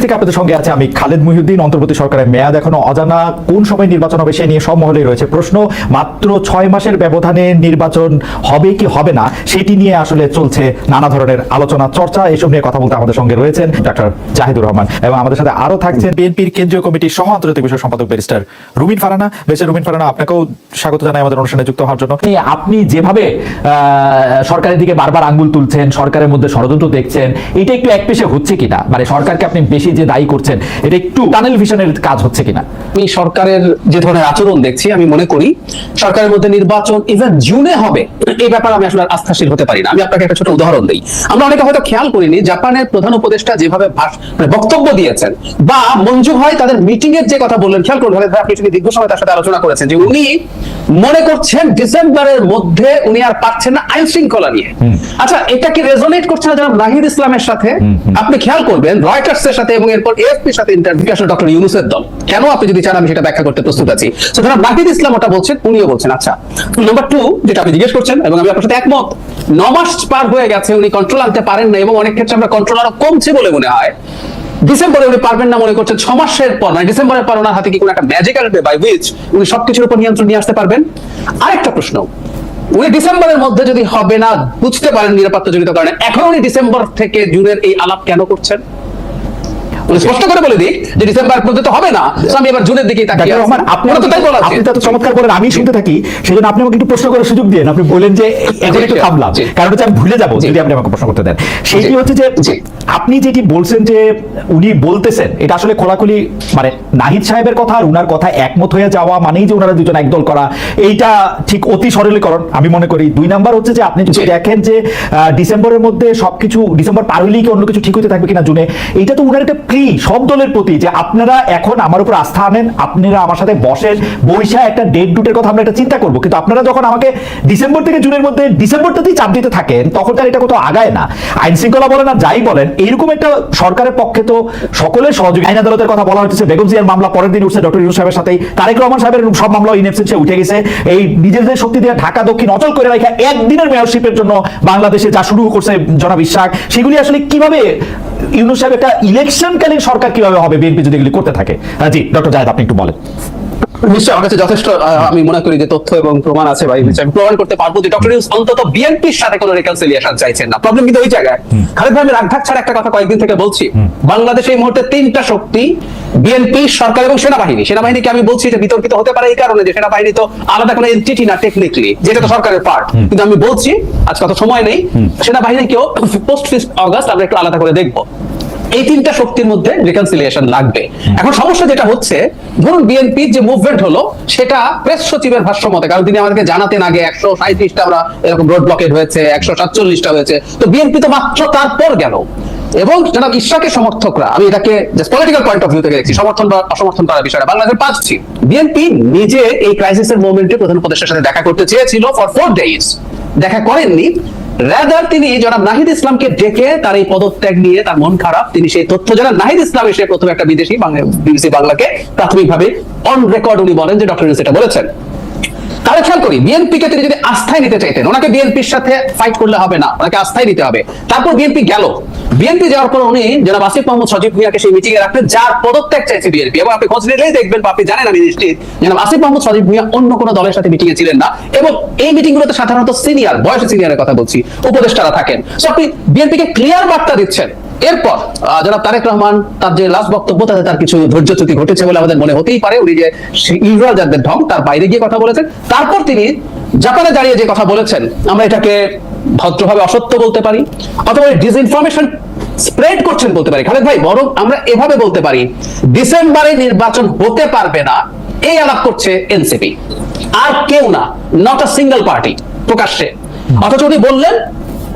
থেকে আপনাদের সঙ্গে আছে। আমি খালেদ মহিউদ্দিন, অন্তর্বর্তী সরকারের মেয়াদ এখনও অজানা। কোন সময় নির্বাচন হবে সে নিয়ে সব রয়েছে প্রশ্ন। মাত্র ছয় মাসের ব্যবধানে নির্বাচন হবে কি হবে না, সেটি নিয়ে আসলে চলছে নানা ধরনের আলোচনা, চর্চা। এসব নিয়ে কথা বলতে আমাদের সঙ্গে রয়েছেন জাহিদুর রহমান এবং আমাদের সাথে থাকছেন বিএনপির কেন্দ্রীয় কমিটির সহ আন্তর্জাতিক বিষয় সম্পাদক ব্যারিস্টার রুমিন ফারানা। রুমিন ফারানা, আপনাকেও স্বাগত জানাই আমাদের অনুষ্ঠানে যুক্ত হওয়ার জন্য। আপনি- যেভাবে সরকারের দিকে বারবার আঙ্গুল তুলছেন, সরকারের মধ্যে ষড়যন্ত্র দেখছেন, এটা একটু এক পেশে হচ্ছে কিনা? মানে সরকারকে আপনি বেশি যে দায়ী করছেন? এটা একটু টানেল ভিশনের কাজ হচ্ছে কিনা? আমি সরকারের যে ধরনের আচরণ দেখছি আমি মনে করি সরকারের মধ্যে নির্বাচন ইভেন জুনে হবে এই ব্যাপারে আমি আসলে আস্থাশীল হতে পারি না। আমি আপনাকে একটা ছোট উদাহরণ দিই। আমরা অনেকে হয়তো খেয়াল করিনি জাপানের প্রধান উপদেষ্টা যেভাবে মানে বক্তব্য দিয়েছেন বা মঞ্জু ভাই তাদের মিটিং এর যে কথা বললেন খেয়াল করুন আপনি যদি দীর্ঘ সময় তার সাথে আলোচনা করেছেন যে উনি মনে করছেন ডিসেম্বরের মধ্যে উনি আর পাচ্ছেন না আইন শৃঙ্খলা নিয়ে। আচ্ছা এটা কি রেজোনেট করছে না জনাব নাহিদ ইসলামের সাথে? আপনি খেয়াল করবেন রয়টার্স এর সাথে এবং এরপর এএফপির সাথে ইন্টারভিউ আসলে ডক্টর ইউনুসের দল। কেন আপনি যদি চান, আমি সেটা ব্যাখ্যা করতে প্রস্তুত আছি। তো নাহিদ ইসলাম ওটা বলছেন, উনিও বলছেন আচ্ছা। নাম্বার টু যেটা আপনি জিজ্ঞেস করছেন, এবং আমি আপনার সাথে একমত, ন মাস পার হয়ে গেছে, উনি কন্ট্রোল আনতে পারেন না এবং অনেক ক্ষেত্রে আমরা কন্ট্রোল আরও কমছে বলে মনে হয়। ডিসেম্বরে উনি পারবেন না মনে করছেন, ছ মাসের পর মানে ডিসেম্বরের পর ওনার হাতে কি কোনো একটা ম্যাজিক বাই উইচ উনি সবকিছুর উপর নিয়ন্ত্রণ নিয়ে আসতে পারবেন? আরেকটা প্রশ্ন, উনি ডিসেম্বরের মধ্যে যদি হবে না, বুঝতে পারেন নিরাপত্তা জনিত কারণে, এখন উনি ডিসেম্বর থেকে জুনের এই আলাপ কেন করছেন? উনি স্পষ্ট করে বলে দিক যে ডিসেম্বর পর্যন্ত হবে না। আমি এবার জুনের দিকেই তাকিয়ে রহমান আপনি তো তাই বলা আপনি তো চমৎকার বলেন আমি শুনতে থাকি সেজন্য আপনি আমাকে একটু প্রশ্ন করার সুযোগ দিন আপনি বলেন যে এখন একটু থামলাম। কারণ হচ্ছে আমি ভুলে যাব যদি আপনি আমাকে প্রশ্ন করতে দেন। হচ্ছে যে আপনি যেটি বলছেন যে উনি বলতেছেন এটা আসলে খোলাখুলি মানে নাহিদ সাহেবের কথা আর উনার কথা একমত হয়ে যাওয়া মানেই যে ওনারা দুজন একদল করা এইটা ঠিক অতি সরলীকরণ। আমি মনে করি দুই নাম্বার হচ্ছে যে আপনি যদি দেখেন যে আহ, ডিসেম্বরের মধ্যে সবকিছু ডিসেম্বর পার হলেই কি অন্য কিছু ঠিক হতে থাকবে কিনা জুনে এইটা তো উনার একটা প্রি সব দলের প্রতি যে আপনারা এখন আমার উপর আস্থা আনেন, আপনারা আমার সাথে বসেন বৈশা একটা ডেট ডুটের কথা আমরা একটা চিন্তা করব। কিন্তু আপনারা যখন আমাকে ডিসেম্বর থেকে জুনের মধ্যে ডিসেম্বরটাতেই চাপ দিতে থাকেন, তখন তার এটা কোথাও আগায় না। আইন শৃঙ্খলা বলেন আর যাই বলেন, এইরকম একটা সরকারের পক্ষে তো সকলের সহযোগী। আইন আদালতের কথা বলা হচ্ছে, বেগম জিয়ার মামলা পরের দিন উঠছে ডক্টর ইউনুস সাহেবের সাথেই। তারেক রহমান সাহেবের সব মামলা ইনএফসেন্সে উঠে গেছে। এই নিজেদের শক্তি দিয়ে ঢাকা দক্ষিণ অচল করে রাখা একদিনের মেয়রশিপের জন্য বাংলাদেশে যা শুরু করছে জনাব ইশাক, সেগুলি আসলে কীভাবে ইউনুস সাহেব একটা ইলেকশনকালীন সরকার কীভাবে হবে? বিএনপি যদি এগুলি করতে থাকে। জি ডক্টর জাহেদ আপনি একটু বলেন। নিশ্চয়ই আমার কাছে যথেষ্ট আমি মনে করি যে তথ্য এবং প্রমাণ আছে ভাই আমি প্রমাণ করতে পারব যে ডক্টর ইউনুস অন্তত বিএনপির সাথে কোনো রেকনসিলিয়েশন চাইছেন না। প্রবলেম কিন্তু ওই জায়গায়। খালেদ ভাই আমি রাগঢাক ছাড়া একটা কথা কয়েকদিন থেকে বলছি। বাংলাদেশে এই মুহূর্তে তিনটা শক্তি বিএনপি সরকার এবং সেনাবাহিনী। সেনাবাহিনীকে আমি বলছি যে বিতর্কিত হতে পারে এই কারণে যে সেনাবাহিনী তো আলাদা কোনো এন্টিটি না টেকনিক্যালি যেটা তো সরকারের পার্ট কিন্তু আমি বলছি আজ কত সময় নেই সেনাবাহিনীকেও পোস্ট ফিস্ট অগাস্ট আমরা একটু আলাদা করে দেখব। এই তিনটা শক্তির মধ্যে রিকনসিলিয়েশন লাগবে। এখন সমস্যা যেটা হচ্ছে, ধরুন বিএনপির যে মুভমেন্ট হলো, সেটা প্রেস সচিবের ভাষ্য মতে কারণ তিনি আমাদেরকে জানাতেন আগে একশো সাঁত্রিশটা আমরা এরকম রোড ব্লকেট হয়েছে, একশো সাতচল্লিশটা হয়েছে। তো বিএনপি তো মাত্র তারপর গেল। এবং জনাব ইশরাকের সমর্থকরা, আমি এটাকে পলিটিক্যাল পয়েন্ট অফ ভিউ থেকে দেখছি, সমর্থন বা অসমর্থন করার বিষয়টা বাংলাদেশের পাচ্ছি বিএনপি নিজে এই ক্রাইসিসের মোমেন্টে প্রধান উপদেষ্টার সাথে দেখা করতে চেয়েছিল ফর ফোর ডেজ দেখা করেননি। রাদার তিনি জনাব নাহিদ ইসলামকে ডেকে তার এই পদত্যাগ নিয়ে তার মন খারাপ। তিনি সেই তথ্য জানান নাহিদ ইসলাম এসে প্রথমে একটা বিদেশি বিবিসি বাংলাকে প্রাথমিকভাবে অন রেকর্ড উনি বলেন যে ডক্টর এটা বলেছেন। তাহলে খেয়াল করি বিএনপি কে তিনি যদি আস্থায় নিতে চাইতেন, ওনাকে বিএনপির সাথে ফাইট করলে হবে না, ওনাকে আস্থায় নিতে হবে। তারপর বিএনপি গেল। বিএনপি যাওয়ার পর উনি জনাব আসিফ মোহাম্মদ সজীব ভুইয়াকে সেই মিটিং এ রাখলেন, যার পদত্যাগ চাইছে বিএনপি এবং আপনি খোঁজ নিলেই দেখবেন বা আপনি জানেন আমি নিশ্চিত, জনাব আসিফ মোহাম্মদ সজীব ভুইয়া অন্য কোনো দলের সাথে মিটিং এ ছিলেন না। এবং এই মিটিং গুলোতে সাধারণত সিনিয়র বয়সে সিনিয়রের কথা বলছি, উপদেষ্টারা থাকেন। সো আপনি বিএনপি কে ক্লিয়ার বার্তা দিচ্ছেন এরপর জনাব তারেক রহমান তার যে লাস্ট বক্তব্য, তাতে তার কিছু ধৈর্যচ্যুতি ঘটেছে বলে আমাদের মনে হতেই পারে। উনি যে ইউরাল যাদের ঢং, তার বাইরে গিয়ে কথা বলেছেন। তারপর তিনি জাপানে দাঁড়িয়ে যে কথা বলেছেন, আমরা এটাকে ভদ্রভাবে অসত্য বলতে পারি, অথবা ডিসইনফরমেশন স্প্রেড করছেন বলতে পারি। খালেদ ভাই, বরং আমরা এভাবে বলতে পারি, ডিসেম্বরে নির্বাচন হতে পারবে না, এই আলাপ করছে এনসিপি। আর কেউ না নট আ সিঙ্গেল পার্টি প্রকাশ্যে। অথচ উনি বললেন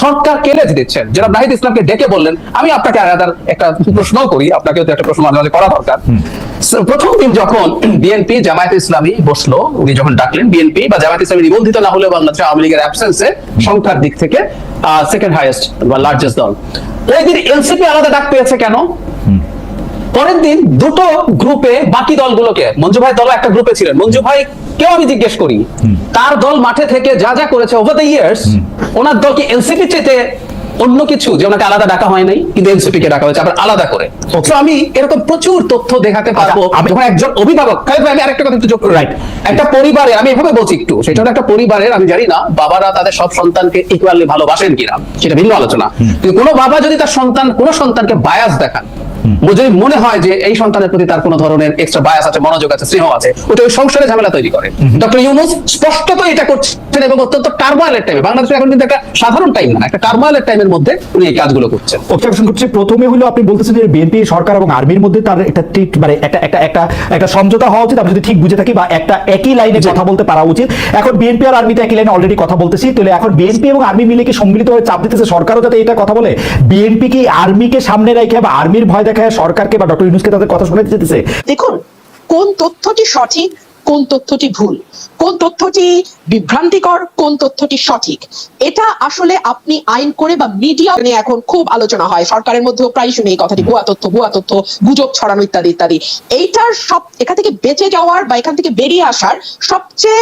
সরকার কেড়ে দিচ্ছেন? যারা নাহিদ ইসলামকে ডেকে বললেন আমি আপনাকে আলাদা একটা প্রশ্ন করি আপনাকে তো একটা প্রশ্ন মাঝে মাঝে করা দরকার। প্রথম দিন যখন বিএনপি জামায়াত ইসলামী বসল উনি যখন ডাকলেন বিএনপি বা জামায়াত ইসলামী নিবন্ধিত না হলে বাংলাদেশ আওয়ামী লীগের অ্যাবসেন্সে সংখ্যার দিক থেকে সেকেন্ড হাইয়েস্ট বা লার্জেস্ট দল। ওই দিন এনসিপি আলাদা ডাক পেয়েছে কেন? পরের দিন দুটো গ্রুপে বাকি দলগুলোকে মঞ্জু ভাই দল একটা গ্রুপে ছিলেন। মঞ্জু ভাই কেউ আমি জিজ্ঞেস করি তার দল মাঠে থেকে যা যা করেছে ওভার দ্য ইয়ার্স ওনার দল কি এনসিপি চেতে অন্য কিছু? যে ওনাকে আলাদা ডাকা হয় নাই কিন্তু এনসিপি কে ডাকা হয়েছে আবার আলাদা করে। তো আমি এরকম প্রচুর তথ্য দেখাতে পারব। আমি- যখন একজন অভিভাবক আমি আরেকটা কথা একটু যোগ Right. একটা পরিবারে আমি এভাবে বলছি একটু সেটা হলো একটা পরিবারের আমি জানি না বাবারা তাদের সব সন্তানকে ইকুয়ালি ভালোবাসেন কিনা সেটা ভিন্ন আলোচনা। কিন্তু কোনো বাবা যদি তার সন্তান কোনো সন্তানকে বায়াস দেখান যদি মনে হয় যে এই সন্তানের প্রতি তার কোনো ধরনের এক্সট্রা বায়াস আছে মনোযোগ আছে স্নেহ আছে ওটা ওই সংসারে ঝামেলা তৈরি করে। ডক্টর ইউনুস স্পষ্টত এটা করছেন এবং অত্যন্ত টার্মাইলের টাইমে বাংলাদেশে এখন কিন্তু একটা সাধারণ টাইম না একটা টার্মাইলের টাইমের মধ্যে উনি এই কাজগুলো করছেন। অবজারভেশন করছি প্রথমে হলো আপনি বলতেছেন যে বিএনপি সরকার এবং আর্মির মধ্যে তার একটা ঠিক মানে একটা একটা একটা একটা সমঝোতা হওয়া উচিত। আমি যদি ঠিক বুঝে থাকি বা একটা একই লাইনে কথা বলতে পারা উচিত। এখন বিএনপি আর আর্মিতে একই লাইনে অলরেডি কথা বলতেছি। তাহলে এখন বিএনপি এবং আর্মি মিলে কি সম্মিলিত হয়ে চাপ দিতেছে? সরকারও যাতে এটা কথা বলে? বিএনপি কি আর্মিকে সামনে রেখে বা আর্মির ভয় দেখায় সরকারকে বা ডক্টর ইউনুসকে তাদের কথা শুনে দিতেছে দেখুন, কোন তথ্যটি সঠিক, কোন তথ্যটি ভুল? কোন তথ্যটি বিভ্রান্তিকর, কোন তথ্যটি সঠিক? এটা আসলে আপনি আইন করে বা মিডিয়া নিয়ে এখন খুব আলোচনা হয়। সরকারের মধ্যেও প্রায় শুনি এই কথাটি, ভুয়া তথ্য ভুয়া তথ্য, গুজব ছড়ানো ইত্যাদি ইত্যাদি। এইটার সব, এখান থেকে বেঁচে যাওয়ার বা এখান থেকে বেরিয়ে আসার সবচেয়ে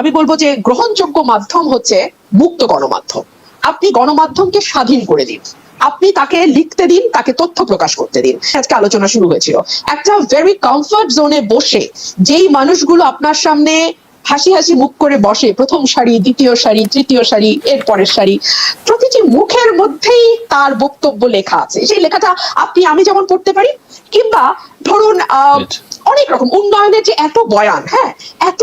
আমি বলব যে গ্রহণযোগ্য মাধ্যম হচ্ছে মুক্ত গণমাধ্যম। আপনি গণমাধ্যমকে স্বাধীন করে দিন। আপনি তাকে লিখতে দিন তাকে তথ্য প্রকাশ করতে দিন। আজকে আলোচনা শুরু হয়েছিল। একটা ভেরি কমফর্ট জোনে বসে যেই মানুষগুলো আপনার সামনে হাসি হাসি মুখ করে বসে প্রথম সারি দ্বিতীয় সারি তৃতীয় সারি এর পরের সারি প্রতিটি মুখের মধ্যেই তার বক্তব্য লেখা আছে। সেই লেখাটা আপনি আমি যেমন পড়তে পারি কিংবা ধরুন আহ, অনেক রকম। উন্নয়নের যে এত বয়ান হ্যাঁ এত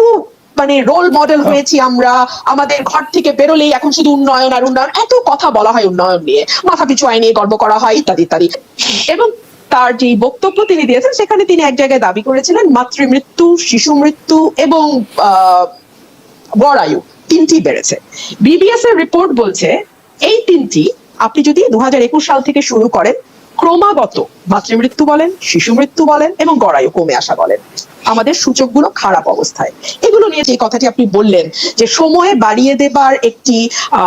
মানে রোল মডেল হয়েছি আমরা। আমাদের ঘর থেকে বেরোলেই এখন শুধু উন্নয়ন আর উন্নয়ন। এত কথা বলা হয় উন্নয়ন নিয়ে। মাথা পিছু আয় নিয়ে গর্ব করা হয় ইত্যাদি ইত্যাদি। এবং তার যে বক্তব্য তিনি দিয়েছেন সেখানে তিনি এক জায়গায় দাবি করেছিলেন মাতৃমৃত্যু শিশু মৃত্যু এবং আহ, গড় আয়ু তিনটি বেড়েছে। বিবিএস এর রিপোর্ট বলছে এই তিনটি আপনি যদি দু হাজার একুশ সাল থেকে শুরু করেন ক্রমাগত মাতৃমৃত্যু বলেন শিশু মৃত্যু বলেন এবং গড়ায়ু কমে আসা বলেন। আমাদের সূচকগুলো খারাপ অবস্থায়। এগুলো নিয়ে যে কথাটি আপনি বললেন যে সময় বাড়িয়ে দেবার একটি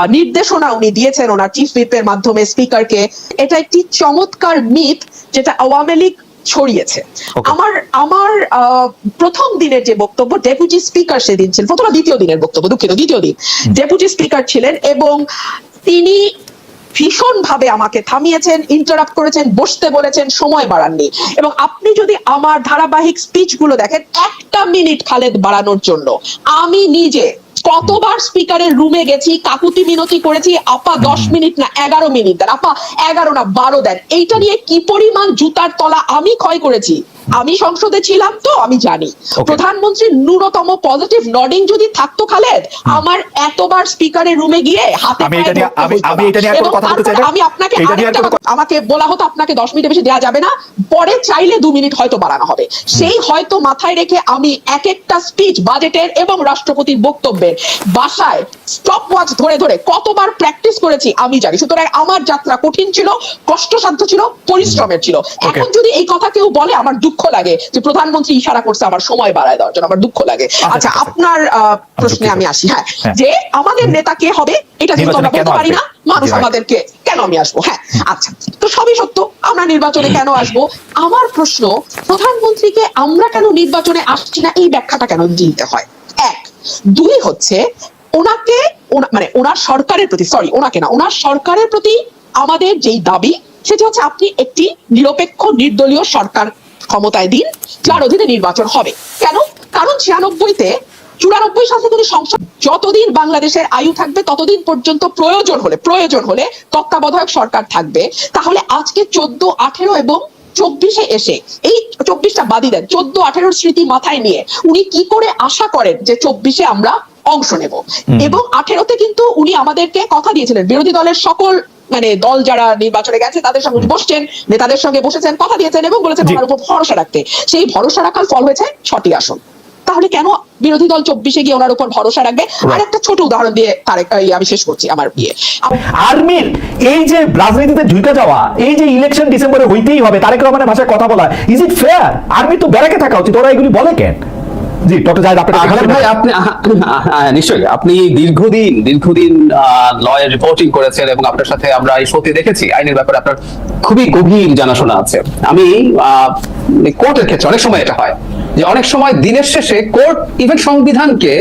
নির্দেশনা উনি দিয়েছেন ওনার চিফ হুইপের মাধ্যমে স্পিকারকে এটা একটি চমৎকার মিথ যেটা আওয়ামী লীগ ছড়িয়েছে। আমার আমার আহ, প্রথম দিনের যে বক্তব্য ডেপুটি স্পিকার সেদিন ছিলেন প্রথম দ্বিতীয় দিনের বক্তব্য দুঃখিত দ্বিতীয় দিন। ডেপুটি স্পিকার ছিলেন এবং তিনি ভীষণ ভাবে আমাকে থামিয়েছেন ইন্টারাপ্ট করেছেন বসতে বলেছেন সময় বাড়াননি। এবং আপনি যদি আমার ধারাবাহিক স্পিচগুলো দেখেন একটা মিনিট খালেদ বাড়ানোর জন্য। আমি নিজে কতবার স্পিকারের রুমে গেছি কাকুতি মিনতি করেছি আপা দশ মিনিট না এগারো মিনিট দেন আপা এগারো না বারো দেন। এইটা নিয়ে কি পরিমাণ জুতার তলা আমি ক্ষয় করেছি? আমি সংসদে ছিলাম তো আমি জানি। প্রধানমন্ত্রীর ন্যূনতম পজিটিভ নডিং যদি থাকতো খালেদ আমার এতবার স্পিকারের রুমে গিয়ে হাতে আমি এটা নিয়ে- আমি-। এটা নিয়ে কথা বলতে চাই আমি আপনাকে আমাকে বলা হতো আপনাকে দশ মিনিট বেশি দেওয়া যাবে না। পরে চাইলে দু মিনিট হয়তো বাড়ানো হবে। সেই হয়তো মাথায় রেখে আমি এক একটা স্পিচ বাজেটের এবং রাষ্ট্রপতির বক্তব্যের বাসায় স্টপ ওয়াচ ধরে ধরে কতবার প্র্যাকটিস করেছি আমি জানি। সুতরাং আমার যাত্রা কঠিন ছিল কষ্টসাধ্য ছিল পরিশ্রমের ছিল। এখন যদি এই কথা কেউ বলে আমার দুঃখ লাগে যে প্রধানমন্ত্রী ইশারা করছে আমার সময় বাড়ায় দেওয়ার জন্য আমার দুঃখ লাগে। আচ্ছা আপনার প্রশ্নে আমি আসি হ্যাঁ। হ্যাঁ। যে আমাদের নেতা কে হবে এটা যেহেতু আমরা বলতে পারি না মানুষ আমাদেরকে কেন আমি আসব হ্যাঁ। আচ্ছা তো সবই সত্য আমরা নির্বাচনে কেন আসব? আমার প্রশ্ন প্রধানমন্ত্রীকে আমরা কেন নির্বাচনে আসছি না? এই ব্যাখ্যাটা কেন দিতে হয়? এক দুই হচ্ছে ওনাকে মানে ওনার সরকারের প্রতি সরি ওনাকে না ওনার সরকারের প্রতি আমাদের যেই দাবি সেটি হচ্ছে আপনি একটি নিরপেক্ষ নির্দলীয় সরকার ক্ষমতায় দিন, যার অধীনে নির্বাচন হবে। কেন? কারণ ছিয়ানব্বইতে চুরানব্বই সাল সংসদ যতদিন বাংলাদেশের আয়ু থাকবে, ততদিন পর্যন্ত প্রয়োজন হলে প্রয়োজন হলে তত্ত্বাবধায়ক সরকার থাকবে। তাহলে আজকে চোদ্দ, আঠেরো এবং চব্বিশে এসে এই চব্বিশটা বাদই দেন চোদ্দ আঠেরোর স্মৃতি মাথায় নিয়ে উনি কি করে আশা করেন যে চব্বিশে আমরা অংশ নেব? এবং আঠেরোতে কিন্তু উনি আমাদেরকে কথা দিয়েছিলেন বিরোধী দলের সকল মানে দল যারা নির্বাচনে গেছে তাদের সঙ্গে উনি বসছেন নেতাদের সঙ্গে বসেছেন কথা দিয়েছেন এবং বলেছেন জি। আমার উপর ভরসা রাখতে। সেই ভরসা রাখার ফল হয়েছে ছটি আসন। তাহলে কেন বিরোধী দল চব্বিশে গিয়ে ওনার উপর ভরসা রাখবে। আর একটা ছোট উদাহরণ দিয়ে তারেক আমি শেষ করছি আমার বিয়ে। আর্মির এই যে রাজনীতিতে ঢুকে যাওয়া এই যে ইলেকশন ডিসেম্বরে হইতেই হবে তারেক রহমানের ভাষায় কথা বলা ইজ ইট ফেয়ার আর্মি তো বেড়াকে থাকা উচিত ওরা এগুলি বলে কেন? জি ডক্টর জাহেদ ভাই আপনি আহা, নিশ্চয়ই। আপনি দীর্ঘদিন দীর্ঘদিন লয়ের রিপোর্টিং করেছেন এবং আপনার সাথে আমরা এই সত্যি দেখেছি। আইনের ব্যাপারে আপনার খুবই গভীর জানাশোনা আছে। আমি কোর্টের ক্ষেত্রে অনেক সময় এটা হয় যে অনেক সময় দিনের শেষে কোর্ট ইভেন সংবিধানকে